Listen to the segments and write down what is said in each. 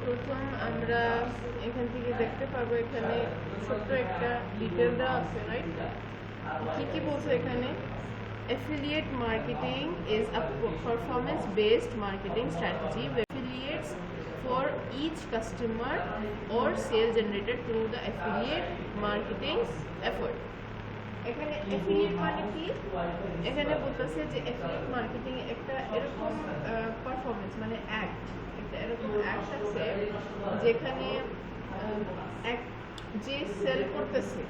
প্রথম আমরা এখান থেকে দেখতে পারবো এখানে ছোট্ট একটা ডিটেল দেওয়া আছে রাইট কি কি বলছে এখানে affiliate marketing is a performance based marketing strategy where affiliates for each customer or sale generated through the affiliate marketing effort এখানে affiliate মানে কি এখানে বলতেছে যে affiliate marketing একটা এরকম পারফরমেন্স মানে অ্যাক্ট একটা এরকম অ্যাক্ট আছে যেখানে যে সেল করতেছে,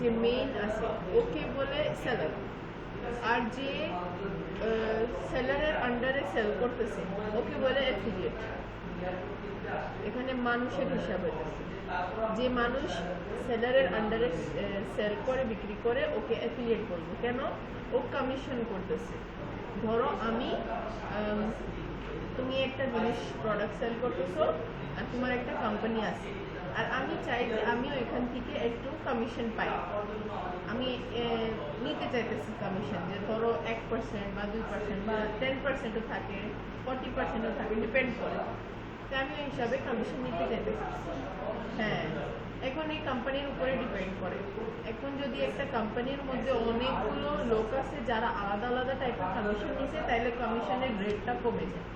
যে মেইন আছে, ওকে বলে সেলার আর যে সেলারের আন্ডারে সেল করতেছে, ওকে বলে অ্যাফিলিয়েট এখানে মানুষের হিসাব হইতেছে। যে মানুষ সেলারের আন্ডারে সেল করে, বিক্রি করে, ওকে অ্যাফিলিয়েট বলব কেন? ও কমিশন করতেছে। ধরো আমি তুমি একটা জিনিস প্রোডাক্ট সেল করতেছো, আর তোমার একটা কোম্পানি আছে। আর আমি চাই যে আমিও এখান থেকে একটু কমিশন পাই। আমি নিতে চাইতেছি কমিশন যে ধরো এক পার্সেন্ট বা দুই পার্সেন্ট বা টেন পার্সেন্টও থাকে ফর্টি পার্সেন্টও থাকে ডিপেন্ড করে। ওই হিসাবে কমিশন নিতে চাইতেছি হ্যাঁ এখন এই কোম্পানির উপরে ডিপেন্ড করে। এখন যদি একটা কোম্পানির মধ্যে অনেকগুলো লোক আছে যারা আলাদা আলাদা টাইপের কমিশন নিছে, তাইলে কমিশনের রেটটা কমে যায়।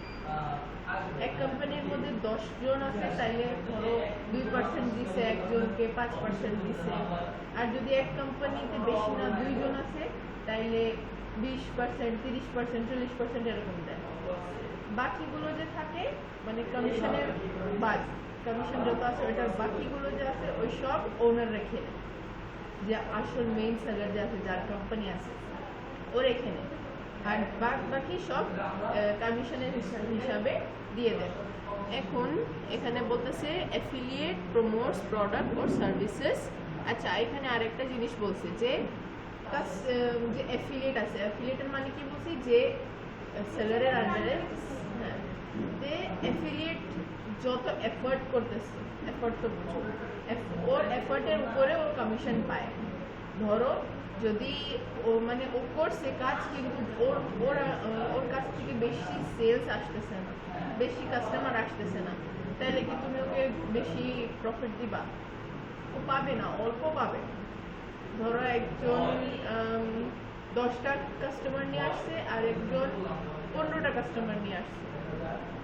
এক কোম্পানির মধ্যে দশ জন আছে, তাইলে ধরো দুই পার্সেন্ট দিছে একজনকে, পাঁচ পার্সেন্ট দিছে। আর যদি এক কোম্পানিতে বেশি না দুইজন আছে, তাইলে বিশ পার্সেন্ট তিরিশ পার্সেন্ট চল্লিশ পার্সেন্ট এরকম দেয়। বাকিগুলো যে থাকে মানে কমিশনের বাদ কমিশন যত আছে, ওইটার বাকিগুলো যে আছে, ওই সব ওনার রেখে যে আসল মেইন সেলার যে আছে, যার কোম্পানি আছে, ও রেখে নেয়। আর বাকি সব কমিশনের হিসাবে দিয়ে দেয়। এখন এখানে বলতেছে affiliate promotes product or services আচ্ছা এখানে আরেকটা জিনিস বলছে যে যে অ্যাফিলিয়েট আছে অ্যাফিলিয়েটের মানে কি বলছি? যে সেলারের আন্ডারে যে অ্যাফিলিয়েট যত এফোর্ট করতেছে এফোর্ট তো বুঝো ওর এফোর্টের উপরে ও কমিশন পায়। ধরো, যদি ও মানে ও করছে কাজ, কিন্তু ওর ওর ওর কাছ থেকে বেশি সেলস আসতেছে না, বেশি কাস্টমার আসতেছে না, তাহলে কি তুমি ওকে বেশি প্রফিট দিবা? ও পাবে না, অল্প পাবে। ধরো একজন দশটা কাস্টমার নিয়ে আসছে আর একজন পনেরোটা কাস্টমার নিয়ে আসছে।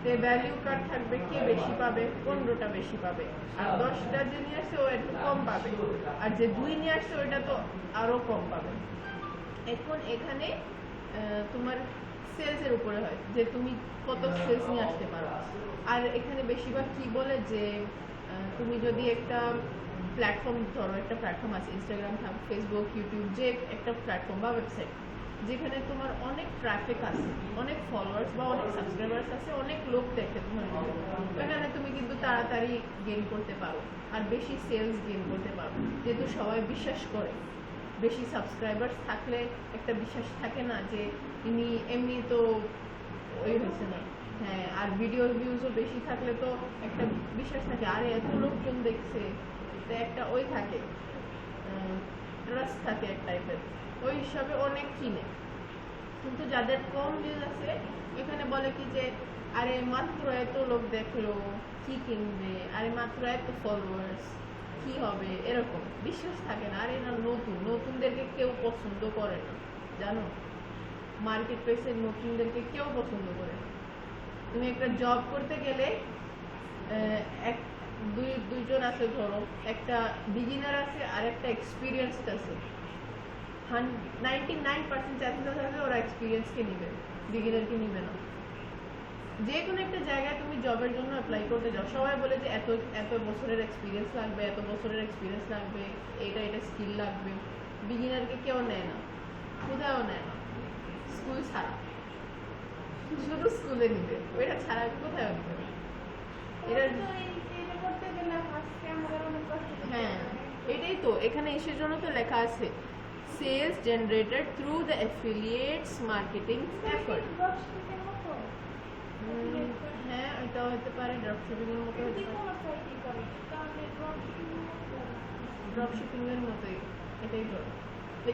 তে ভ্যালিউ কার্ড থাকবে কে বেশি পাবে? পনেরোটা বেশি পাবে। আর দশটা যে নিয়ে আসছে, ও একটু কম পাবে। আর যে দুই নিয়ে আসছে, ওইটা তো আরও কম পাবে। এখন এখানে তোমার সেলসের উপরে হয়, যে তুমি কত সেলস নিয়ে আসতে পারো। আর এখানে বেশিরভাগ কি বলে যে তুমি যদি একটা প্ল্যাটফর্ম ধরো একটা প্ল্যাটফর্ম আছে ইনস্টাগ্রাম থাক ফেসবুক ইউটিউব যে একটা প্ল্যাটফর্ম বা ওয়েবসাইট যেখানে তোমার অনেক ট্রাফিক আছে, অনেক ফলোয়ার্স বা অনেক সাবস্ক্রাইবার্স আছে, অনেক লোক দেখে তোমার। ওখানে তুমি কিন্তু তাড়াতাড়ি গেইন করতে পারো, আর বেশি সেলস গেইন করতে পারো। যেহেতু সবাই বিশ্বাস করে, বেশি সাবস্ক্রাইবার্স থাকলে একটা বিশ্বাস থাকে না যে ইনি এমনি তো ওই হয়েছে না। হ্যাঁ আর ভিডিও ভিউজও বেশি থাকলে তো একটা বিশ্বাস থাকে, আরে এত লোকজন দেখছে, তো একটা ওই থাকে। ট্রাস্ট থাকে এক টাইপের ওই হিসাবে অনেক কিনে। কিন্তু যাদের কম ভিউজ আছে, এখানে বলে কি যে, আরে মাত্র এত লোক দেখল, কি কিনবে? আরে মাত্র এত ফলোয়ার্স কি হবে? এরকম। বিশ্বাস থাকে না, আর এরা নতুন। নতুনদেরকে কেউ পছন্দ করে না, জানো? মার্কেট প্লেসের নতুনদেরকে কেউ পছন্দ করে তুমি একটা জব করতে গেলে এক দুই, দুইজন আছে ধরো। একটা বিগিনার আছে আর একটা এক্সপিরিয়েন্সড আছে নাইন পার্সেন্ট ওরা এক্সপিরিয়েন্সকে নেবে না। যে কোনো একটা জায়গায় তুমি জবের জন্য অ্যাপ্লাই করতে সবাই বলে যে এত এত বছরের এক্সপিরিয়েন্স লাগবে, এত বছরের এক্সপিরিয়েন্স লাগবে এটা এটা স্কিল লাগবে। বিগিনারকে কেউ নেয় না নেয় না। স্কুল ছাড়া। শুধু স্কুলে নিবে এটা হ্যাঁ এটাই তো এখানে এসের জন্য তো লেখা আছে sales generated through the affiliates marketing effort হ্যাঁ এটাও হতে পারে ড্রপশিপিং এর মতো হতে পারে। ড্রপশিপিং এর মতোই এটাই ধরো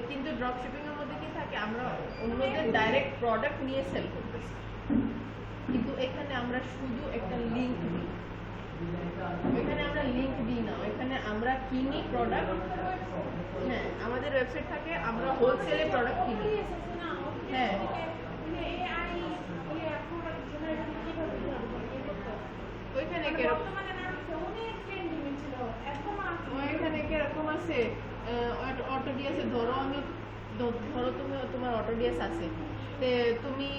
কিন্তু ড্রপশিপিং এর মধ্যে মধ্যে কি থাকে? আমরা অন্যদের ডাইরেক্ট প্রোডাক্ট নিয়ে সেল করতেছি। কিন্তু এখানে আমরা শুধু একটা লিংক দিই। এখানে আমরা লিংক দিই না এখানে আমরা কিনি প্রোডাক্ট হ্যাঁ আমাদের ওয়েবসাইট থাকে আমরা হোলসেলে প্রোডাক্ট কিনি। হ্যাঁ। ওইখানে কীরকম ওইখানে কীরকম আছে অটো ডিএস ধরো আমি ধরো তুমি তোমার অটো ডিএস আছে। তে তুমি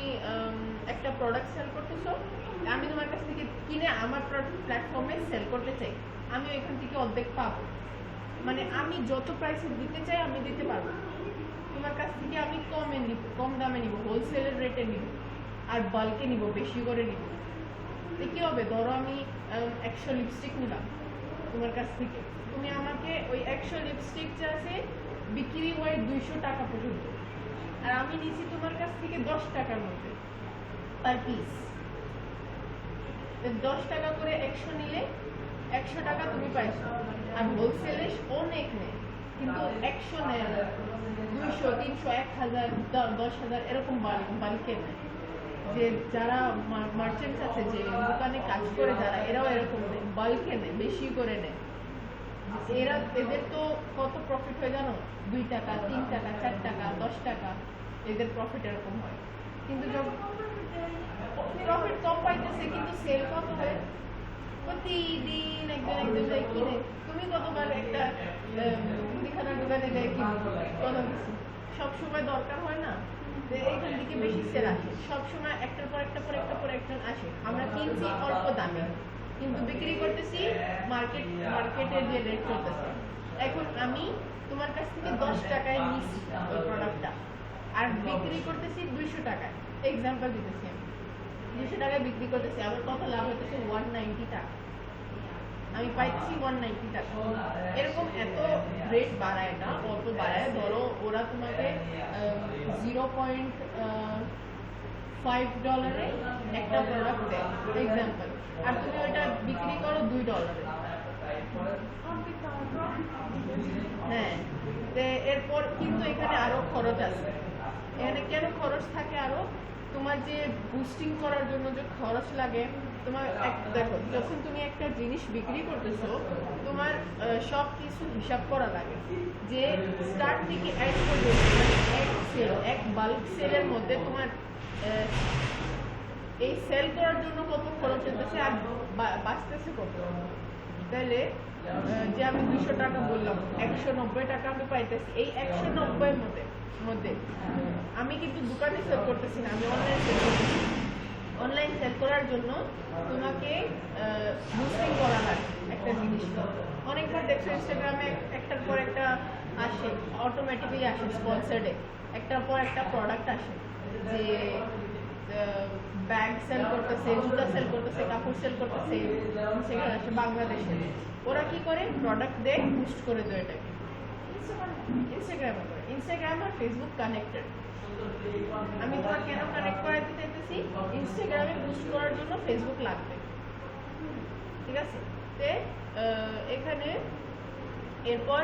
একটা প্রোডাক্ট সেল করতেছো আমি তোমার কাছ থেকে কিনে আমার প্ল্যাটফর্মে সেল করতে চাই, আমি ওইখান থেকে অর্ধেক পাবো। মানে আমি যত প্রাইসে দিতে চাই, আমি দিতে পারব। তোমার কাছ থেকে আমি কমে নিব, কম দামে নিব হোলসেলের রেটে নিব, আর বাল্কে নিব, বেশি করে নিব। কি হবে? ধরো আমি একশো লিপস্টিক নিলাম তোমার কাছ থেকে। তুমি আমাকে ওই একশো লিপস্টিক আছে বিক্রি হয় দুইশো টাকা পর্যন্ত। আর আমি নিচ্ছি তোমার কাছ থেকে দশ টাকার মধ্যে। পার পিস দশ টাকা করে একশো নিলে একশো টাকা তুমি পাইছো। আর হোলসেলে অনেক নেয়, কিন্তু একশো নেয় দুইশো, তিনশো, এক হাজার, দশ হাজার এরকম বাল্কে নেয়। যে যারা মার্চেন্টস আছে, যে দোকানে কাজ করে যারা, এরাও এরকম নেয়। বাল্কে নেয়, বেশি করে নেয়। এরা, এদের তো কত প্রফিট হয় জানো? দুই টাকা, তিন টাকা, চার টাকা, দশ টাকা। এদের প্রফিট এরকম হয়। কিন্তু যখন প্রফিট কম পাইতেছে, কিন্তু সেল কত হয়? প্রতিদিন একজন একজন কিনে। তুমি কতবার একটা মুদিখানার দোকানে কত সবসময় দরকার হয় না? এইখান থেকে বেশি সেল আসে। একটার পর একটা পর একটা পর একজন আসে। আমরা কিনছি অল্প দামে, কিন্তু বিক্রি করতেছি মার্কেট মার্কেটের যে রেট চলতেছে। এখন আমি তোমার কাছ থেকে দশ টাকায় নিচ্ছি প্রোডাক্টটা আর বিক্রি করতেছি দুইশো টাকায়। এক্সাম্পল দিতেছি আমি দুশো টাকায় বিক্রি করতেছি আমার কত লাভ হইতেছে? ওয়ান নাইনটি টাকা। আমি পাইতেছি ওয়ান নাইনটি টাকা। এরকম এত রেট বাড়ায় না অত বাড়ায়। ধরো, ওরা তোমাকে জিরো পয়েন্ট ফাইভ ডলারে একটা প্রোডাক্ট দেয়। এক্সাম্পল আর তুমি ওইটা বিক্রি করো দুই ডলারে হ্যাঁ এরপর কিন্তু এখানে আরও খরচ আছে। এখানে কেন খরচ থাকে আরও? তোমার যে বুস্টিং করার জন্য যে খরচ লাগে, তোমার দেখো, যখন তুমি একটা জিনিস বিক্রি করতেছো, তোমার সব কিছু হিসাব করা লাগে। যে স্টার্ট থেকে এক মানে এক সেল এক বাল্ক সেলের মধ্যে তোমার এই সেল করার জন্য কত খরচ হতেছে আর বাঁচতেছে কত? তাহলে যে আমি দুশো টাকা বললাম, একশো নব্বই টাকা আমি পাইতেছি। এই একশো নব্বইয়ের মধ্যে মধ্যে। আমি কিন্তু দোকানে সেল করতেছি না, আমি অনলাইন সেল করতেছি। অনলাইন সেল করার জন্য তোমাকে বুস্টিং করা লাগে একটা জিনিস। অনেকবার দেখছ ইনস্টাগ্রামে একটার পর একটা আসে অটোমেটিক্যালি আসে স্পন্সার্ডে একটার পর একটা প্রোডাক্ট আসে যে ব্যাগ সেল করতেছে, জুতা সেল করতেছে, কাপড় সেল করতেছে, সেখানে আসে বাংলাদেশে। ওরা কি করে? প্রোডাক্ট দেয় বুস্ট করে দেয় এটাকে। ইনস্টাগ্রামে ইনস্টাগ্রাম আর ফেসবুক কানেক্টেড আমি তোমার কেন কানেক্ট করাইতে চাইতেছি? ইনস্টাগ্রামে বুস্ট করার জন্য ফেসবুক লাগবে। ঠিক আছে? তে এখানে এরপর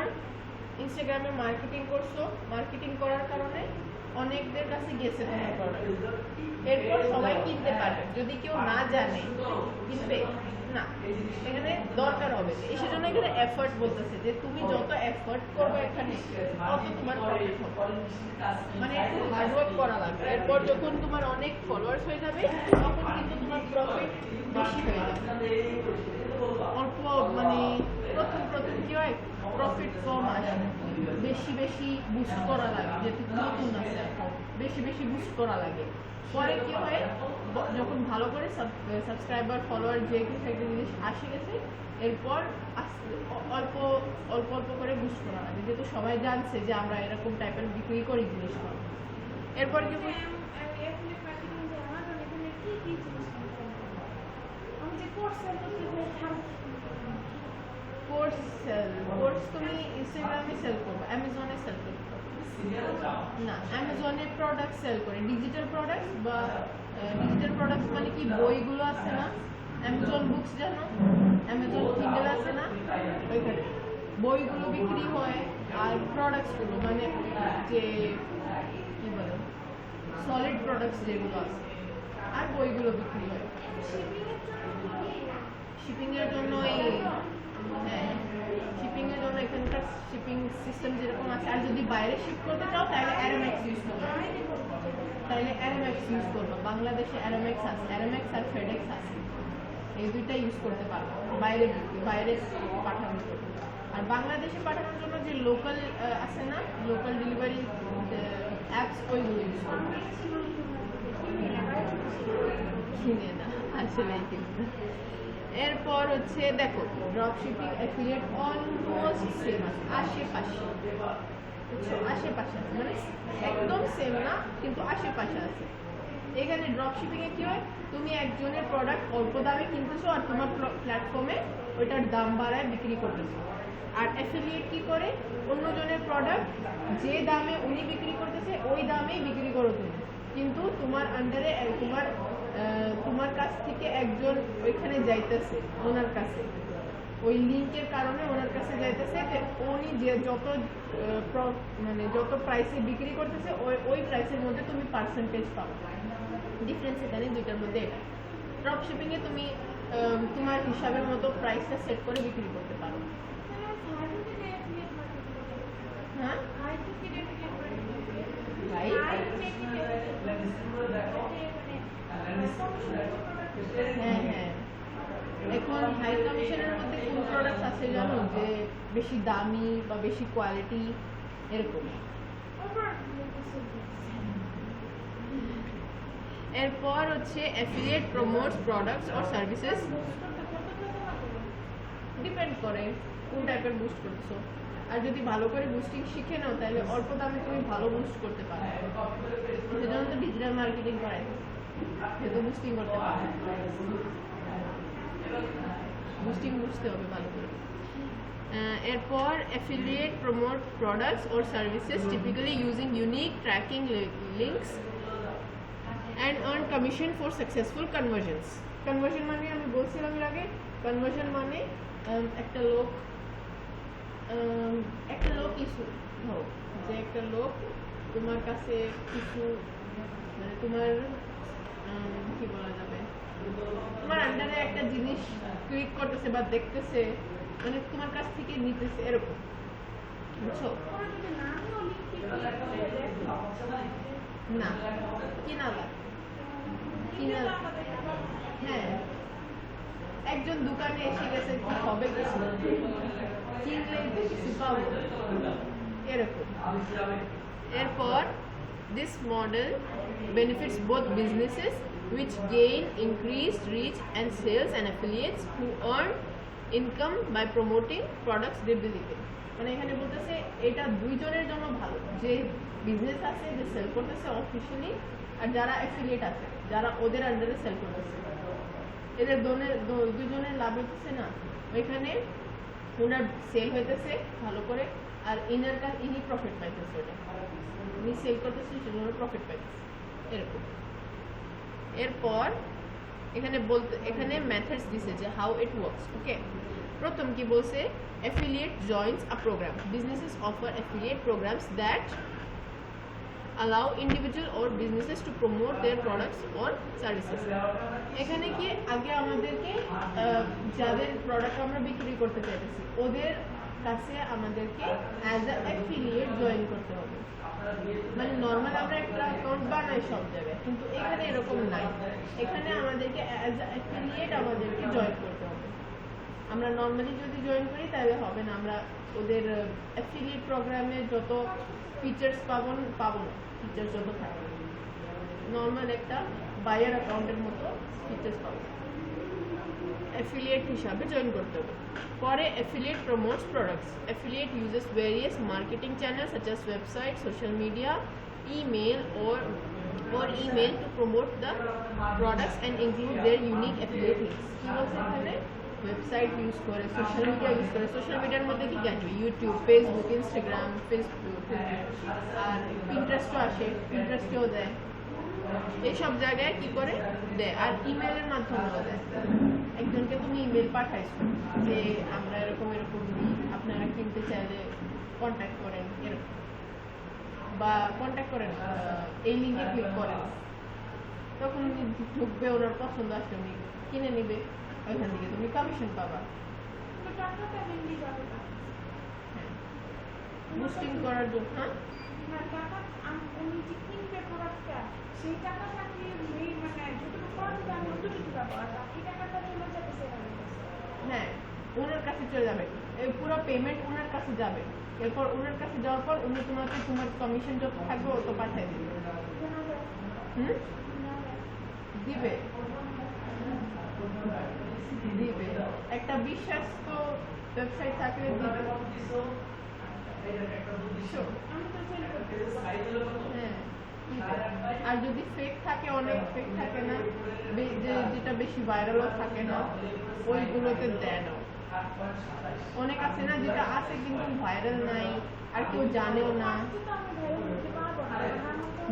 ইনস্টাগ্রামে মার্কেটিং করছ। মার্কেটিং করার কারণে অনেকদের কাছে গেছে তোমার এরপর সবাই কিনতে পারবে। যদি কেউ না জানে, কিনবে। না এখানে দরকার হবে। এই সেজন্য এখানে এফর্ট বলতেছে যে তুমি যত এফর্ট করবে এখানে মানে একটু হার্ডওয়ার্ক করা লাগবে। এরপর যখন তোমার অনেক ফলোয়ার্স হয়ে যাবে, তখন কিন্তু তোমার প্রফিট বেশি হয়ে যাবে। অল্প মানে প্রথম প্রথম কি হয়? প্রফিট কম আসে। বেশি বেশি বুস্ট করা লাগে, যেহেতু নতুন আছে। বেশি বেশি বুস্ট করা লাগে। পরে কি হয়? যখন ভালো করে সাবস্ক্রাইবার ফলোয়ার যে কিছু একটা জিনিস আসে গেছে এরপর আস্তে অল্প অল্প অল্প করে বুস্ট করা লাগে। যেহেতু সবাই জানছে যে আমরা এরকম টাইপের বিক্রি করি জিনিসগুলো এরপর কি কোর্স সেল কোর্স তুমি ইনস্টাগ্রামে সেল করবে অ্যামাজনে সেল করবে। না অ্যামাজনে প্রোডাক্ট সেল করে ডিজিটাল প্রোডাক্ট বা ডিজিটাল প্রোডাক্ট মানে কি, বইগুলো আছে না? অ্যামাজন বুকস জানো অ্যামাজন কিন্ডেল আছে না? ওইখানে। বইগুলো বিক্রি হয় আর প্রোডাক্টসগুলো মানে যে সলিড প্রোডাক্টস যেগুলো আছে, আর বইগুলো বিক্রি হয়। শিপিং এর জন্য এই হ্যাঁ শিপিং এর জন্য এখানকার শিপিং সিস্টেম যেরকম আছে, আর যদি বাইরে শিপ করতে চাও, তাহলে অ্যারোম্যাক্স ইউজ করবে তাহলে অ্যারোম্যাক্স ইউজ করব। বাংলাদেশে অ্যারোম্যাক্স আছে অ্যারোম্যাক্স আর ফেডেক্স আছে। এই দুইটা ইউজ করতে পারব। বাইরে বাইরে পাঠানোর জন্য। আর বাংলাদেশে পাঠানোর জন্য যে লোকাল আছে না লোকাল ডেলিভারি অ্যাপস ওইগুলো ইউজ করবে। কিন্তু এরপর হচ্ছে, দেখো drop shipping affiliate almost same আছে, আশেপাশে। বুঝছ আশেপাশে আছে। মানে একদম সেম না, কিন্তু আশেপাশে আছে। এখানে ড্রপ শিপিং এ কি হয়? তুমি একজনের প্রোডাক্ট অল্প দামে কিনতেছো আর তোমার প্ল্যাটফর্মে ওইটার দাম বাড়ায় বিক্রি করতেছো। আর অ্যাফিলিয়েট কি করে? অন্যজনের প্রোডাক্ট যে দামে উনি বিক্রি করতেছে, ওই দামেই বিক্রি করো তুমি। কিন্তু তোমার আন্ডারে তোমার তোমার কাছ থেকে একজন ওইখানে যাইতেছে, ওনার কাছে। ওই লিঙ্কের কারণে ওনার কাছে যাইতেছে যে উনি যে যত মানে যত প্রাইসে বিক্রি করতেছে ওই ওই প্রাইসের মধ্যে তুমি পার্সেন্টেজ পাবো ডিফারেন্স এখানে দুইটার মধ্যে ড্রপ শিপিংয়ে তুমি তোমার হিসাবের মতো প্রাইসটা সেট করে বিক্রি করতে পারো। হ্যাঁ? হ্যাঁ হ্যাঁ। এখন হাই কমিশনের মধ্যে কোন প্রোডাক্ট আছে জানো? যে বেশি দামি বা বেশি কোয়ালিটি এরকম? এরপর হচ্ছে affiliate promotes products or services depend করে কোন টাইপের বুস্ট করতেছো আর যদি ভালো করে বুস্টিং শিখে নাও, তাহলে অল্প দামে তুমি ভালো বুস্ট করতে পারো। সেজন্য তো ডিজিটাল মার্কেটিং করায় যেহেতু বুস্টিং করতে পারো। বুস্টিং বুঝতে হবে ভালো করে এরপর affiliate promote products or services typically using unique tracking links and earn commission for successful conversions conversion মানে আমি বলছিলাম এর আগে কনভার্সন মানে একটা লোক একটা লোক ইস্যু ধরো যে একটা লোক তোমার কাছে কিছু মানে তোমার কি বলা যাবে তোমার আন্ডারে একটা জিনিস ক্লিক করতেছে বা দেখতেছে মানে তোমার কাছ থেকে নিতেছে, এরকম। বুঝছ? না কিনালা কিনালা হ্যাঁ। একজন দোকানে এসে গেছে, কি হবে কিছু? কিনলে তো কিছু পাবো? এরকম। এরপর this model benefits both businesses which gain increased reach and sales and affiliates who earn income by promoting products they believe in. মানে এখানে বলতেছে, এটা দুইজনের জন্য ভালো। যে বিজনেস আছে, যে সেল করতেছে অফিসিয়ালি আর যারা অ্যাফিলিয়েট আছে, যারা ওদের আন্ডারে সেল করতেছে। এদের দোনের দুজনের লাভ হইতেছে না। ওইখানে ওনার সেল হইতেছে, ভালো করে, আর ইনার কাজ ইনি প্রফিট পাইতেছে ওটা উনি সেল করতেছে, সেজন্য প্রফিট পাইতেছে। এরকম। এরপর এখানে বলতে, এখানে মেথডস দিছে যে হাউ ইট ওয়ার্কস ওকে প্রথম কি বলছে? Affiliate joins a program businesses offer affiliate programs that allow individual or businesses to promote their products or services. এখানে কি আগে আমাদেরকে যাদের প্রোডাক্ট আমরা বিক্রি করতে চাইতেছি, ওদের কাছে আমাদেরকে অ্যাজ অ্যাফিলিয়েট জয়েন করতে হবে। মানে নর্মাল আমরা একটা অ্যাকাউন্ট বানাই সব জায়গায়, কিন্তু এখানে এরকম নাই। এখানে আমাদেরকে অ্যাজ অ্যাফিলিয়েট আমাদেরকে জয়েন করতে হবে। আমরা নর্মালি যদি জয়েন করি, তাহলে হবে না। আমরা ওদের অ্যাফিলিয়েট প্রোগ্রামে যত ফিচার্স পাবো পাবো না। ফিচার্স যত থাকবে নর্মাল একটা বায়ার অ্যাকাউন্টের মতো ফিচার্স পাবো। অ্যাফিলিয়েট হিসাবে জয়েন করতে হবে পরে affiliate promotes products affiliate uses various marketing channel such as website social media email or or email to promote the products and include their unique affiliate links কি বলছে এখানে ওয়েবসাইট ইউজ করে social media use করে social মিডিয়ার মধ্যে কি কি আসবে ইউটিউব ফেসবুক ইনস্টাগ্রাম ফেসবুক আর পিন্টারেস্টও আসে পিন্টারেস্টেও দেয় এইসব জায়গায় কি করে দেয় আর ইমেলের মাধ্যমেও দেয় একজনকে তুমি ইমেল পাঠাইছো যে আমরা এরকম এরকম দিই আপনারা কিনতে চাইলে কন্ট্যাক্ট করেন এরকম। বা কন্ট্যাক্ট করেন এই লিঙ্কে ক্লিক করেন। তখন উনি ঢুকবে ওনার পছন্দ আসলে উনি কিনে নিবে ওইখান থেকে তুমি কমিশন পাবা। বুস্টিং করার জন্য। হ্যাঁ টাকা সেই টাকাটা কি মানে যতটুকু আমি বাকি সেখানে হ্যাঁ ওনার কাছে চলে যাবে। এই পুরো পেমেন্ট ওনার কাছে যাবে। এরপর ওনার কাছে যাওয়ার পর উনি তোমাকে তোমার কমিশন যত থাকবে অত পাঠিয়ে দিবে। হুম? দিবে। দিবে। একটা বিশ্বস্ত ওয়েবসাইট থাকলে দিবে. আমি তো হ্যাঁ। আর যদি ফেক থাকে, অনেক ফেক থাকে না যেটা বেশি ভাইরালও থাকে না, ওইগুলোতে দেয় অনেক আছে না যেটা আছে কিন্তু ভাইরাল নাই, আর কেউ জানেও না।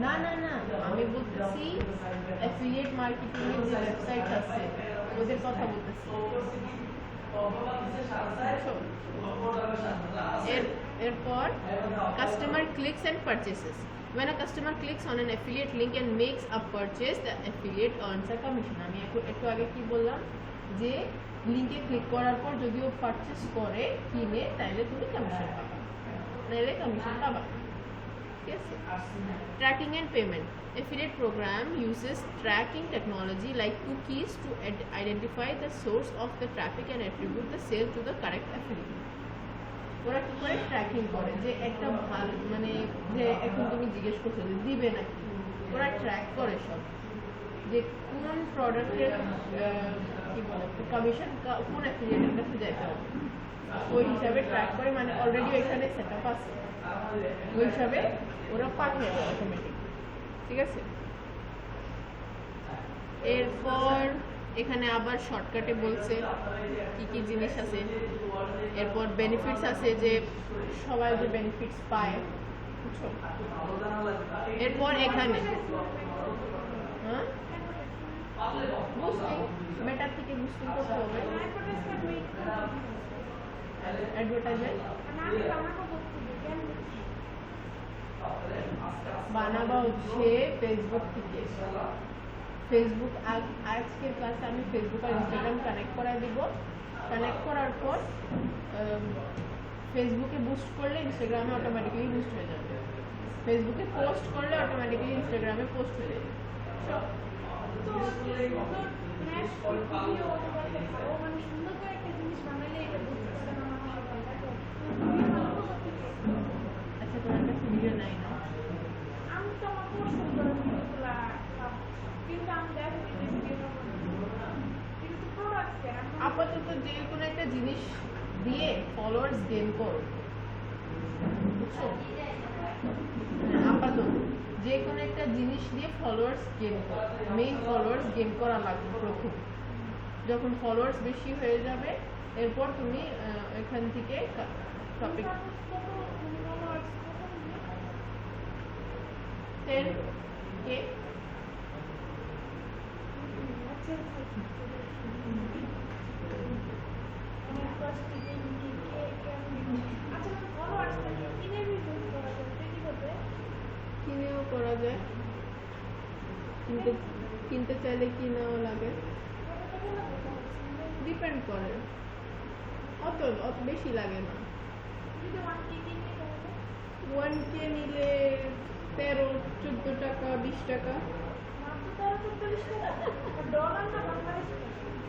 না না না, আমি বলতেছি অ্যাফিলিয়েট মার্কেটিং এর যে ওয়েবসাইট আছে, ওদের কথা বলতেছি। এর এরপর customer clicks and purchases when a customer clicks on an affiliate link and makes a purchase the affiliate earns a commission আমি একটু একটু আগে কি বললাম যে লিংকে ক্লিক করার পর যদি ও পারচেস করে কিনে তাহলে তুমি কমিশন পাবা নাহলে কমিশন পাবা ঠিক আছে Tracking and payment. Affiliate program uses tracking technology like cookies to ad- identify the source of the traffic and attribute the sale to the correct affiliate. ওরা কি করে? ট্র্যাকিং করে যে একটা ভালো মানে যে এখন তুমি জিজ্ঞেস করছ যে দিবে নাকি? ওরা ট্র্যাক করে সব। যে কোন প্রোডাক্টের কি বলে কমিশন কোন অ্যাফিলিয়েটের কাছে যাইতে হবে ওই হিসাবে ট্র্যাক করে মানে অলরেডি এখানে সেট আপ আছে। ওই হিসাবে ওরা পাঠিয়ে দেয় অটোমেটিক ঠিক আছে? এরপর এখানে আবার শর্টকাটে বলছে কি কি জিনিস আছে। এরপর বেনিফিটস আছে যে সবাই যে বেনিফিটস পায় এরপর এখানে হ্যাঁ? থেকে করতে হবে। বানাবা হচ্ছে ফেসবুক থেকে। ফেসবুক আজকের ক্লাসে আমি ফেসবুক আর ইনস্টাগ্রাম কানেক্ট করাই দিব। কানেক্ট করার পর ফেসবুকে বুস্ট করলে ইনস্টাগ্রামে অটোমেটিক্যালি বুস্ট হয়ে যাবে। ফেসবুকে পোস্ট করলে অটোমেটিক্যালি ইনস্টাগ্রামে পোস্ট হয়ে যাবে। মানে সুন্দর করে একটা জিনিস বানালে এটা বুঝতে পারে না আমার ভালো লাগে ভিডিও বানাবো করতে আচ্ছা তোমার কাছে ভিডিও নাই না আমি তো আমার পছন্দ করে ভিডিওগুলা সব কিন্তু আমি দেখো যে ভিডিও কিন্তু প্রোডাক্ট কেন আপাতত যে কোনো একটা জিনিস দিয়ে ফলোয়ার্স গেইন করো। বুঝছ? আপাতত যে কোনো একটা জিনিস দিয়ে ফলোয়ার্স গেইন করো। মেইন ফলোয়ার্স গেইন করা লাগবে প্রথম। যখন ফলোয়ার্স বেশি হয়ে যাবে, এরপর তুমি এখান থেকে টপিক টেন কে কিনেও করা যায়। কিনতে কিনতে চাইলে কিনাও লাগে। ডিপেন্ড করে। অত অত বেশি লাগে না। ওয়ান কে নিলে তেরো চোদ্দ টাকা বিশ টাকা?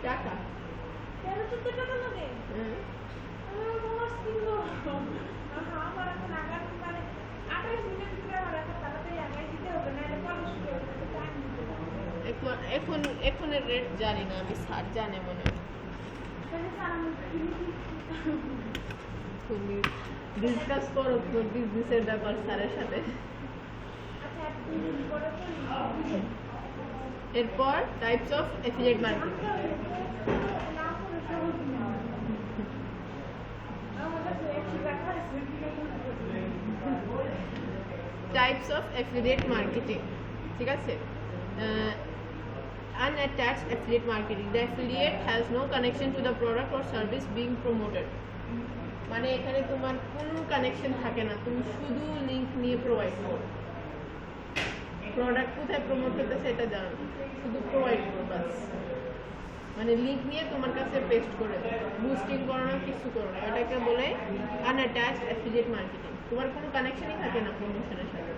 টাকা। এখন মানে এখন এখন এখন এখনের রেট জানি না আমি স্যার জানে মনে তুমি ডিসকাস করো বিজনেসের ব্যাপার স্যারের সাথে। আচ্ছা এরপর types of affiliate marketing types of affiliate marketing ঠিক আছে Uh, unattached affiliate marketing the affiliate has no connection to the product or service being promoted মানে এখানে তোমার কোনো কানেকশন থাকে না তুমি শুধু লিংক নিয়ে প্রোভাইড করো প্রোডাক্ট কোথায় প্রমোট করতেছে এটা জানো শুধু মানে লিংক নিয়ে তোমার কাছে পেস্ট করে বুস্টিং করো না কিছু করো না। ওটাকে বলে আনঅ্যাটাচড অ্যাফিলিয়েট মার্কেটিং তোমার কোনো কানেকশনই থাকে না প্রমোশনের সাথে।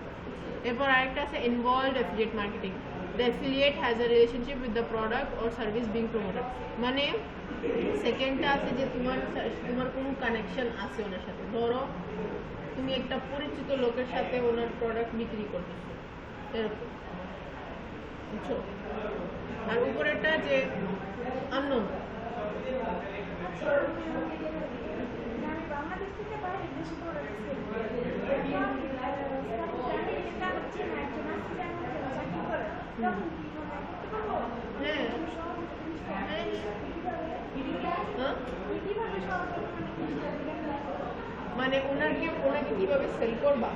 এরপর আরেকটা আছে involved affiliate marketing the affiliate has a relationship with the product or service being promoted মানে সেকেন্ডটা আছে যে তোমার তোমার কোনো কানেকশন আছে ওনার সাথে। ধরো তুমি একটা পরিচিত লোকের সাথে ওনার প্রোডাক্ট বিক্রি করতেছো। এরকম। বুঝছ? আর উপরেরটা যে আননোন মানে হ্যাঁ। মানে ওনাকে ওনাকে কীভাবে সেল করবা?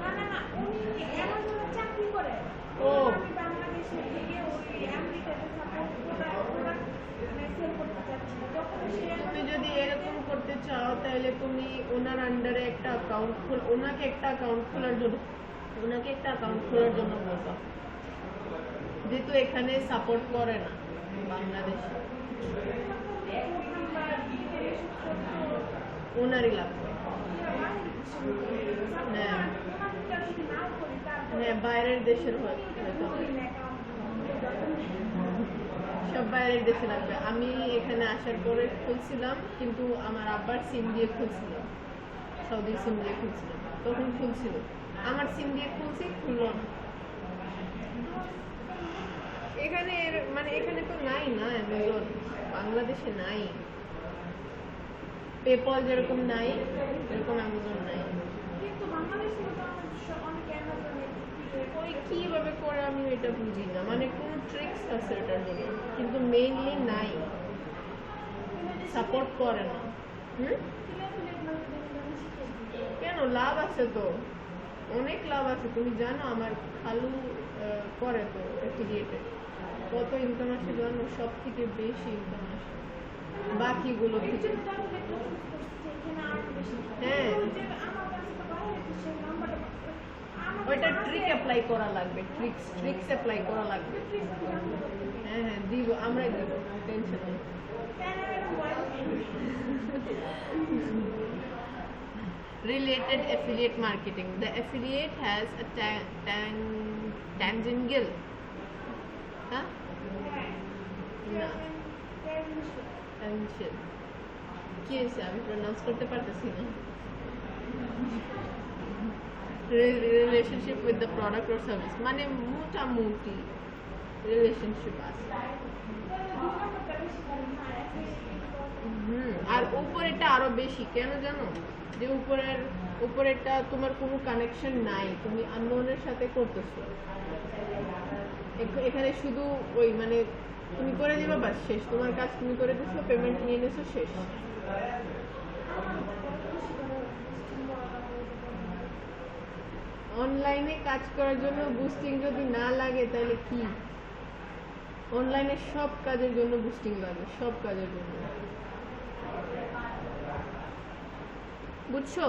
না না না উনি অ্যামাজনে চাকরি করে। ও। বাংলাদেশে থেকে ওই আমেরিকাতে সাপোর্ট প্রোডাক্ট মানে সেল করতে চাচ্ছি তখন সে তুমি যদি এরকম করতে চাও, তাহলে তুমি ওনার আন্ডারে একটা অ্যাকাউন্ট খোল ওনাকে একটা অ্যাকাউন্ট খোলার জন্য, ওনাকে একটা অ্যাকাউন্ট খোলার জন্য বলবা। যেহেতু এখানে সাপোর্ট করে না বাংলাদেশে। ওনারই লাগবে। হ্যাঁ। হ্যাঁ বাইরের দেশের হয়। বাইরের দেশে লাগবে আমি এখানে আসার পরে খুলছিলাম, কিন্তু আমার আব্বার সিম দিয়ে খুলছিলাম সৌদি সিম দিয়ে খুলছিলাম তখন খুলছিল। আমার সিম দিয়ে খুলছি, খুললো না। এখানে মানে এখানে তো নাই না অ্যামাজন। বাংলাদেশে নাই। পেপল যেরকম নাই, এরকম অ্যামাজন নাই। কিন্তু বাংলাদেশে অনেক অ্যামাজনে ওই কীভাবে করে আমি এটা বুঝি না। মানে কোন ট্রিক্স আছে এটার জন্য কিন্তু মেইনলি নাই। সাপোর্ট করে না। হুম? কেন? লাভ আছে তো। অনেক লাভ আছে। তুমি জানো আমার খালু করে তো অ্যাফিলিয়েটে কত ইনকাম আসে জানো? সব থেকে বেশি ইনকাম আসে। বাকিগুলো হ্যাঁ। ওইটা ট্রিক অ্যাপ্লাই করা লাগবে ট্রিক্স ট্রিক্স অ্যাপ্লাই করা লাগবে হ্যাঁ হ্যাঁ দিব আমরাই দিব টেনশন নেই related affiliate marketing. The affiliate has a ta- tan- tangible. Huh? না tangible. কি হয়েছে আমি প্রনাউন্স করতে পারতেছি না relationship with the product or service মানে মোটামুটি রিলেশনশিপ আছে। হুম, আর উপরেরটা আরও বেশি। কেন জানো? যে উপরের, উপরেরটা তোমার কোনো কানেকশন নাই, তুমি আননোনের সাথে করতেছো। এখ- এখানে শুধু ওই মানে তুমি করে দিবা, বাস শেষ। তোমার কাজ তুমি করে দিছো পেমেন্ট নিয়ে নিছো, শেষ। অনলাইনে কাজ করার জন্য বুস্টিং যদি না লাগে, তাহলে কি? অনলাইনে সব কাজের জন্য বুস্টিং লাগে, সব কাজের জন্য। বুঝছ?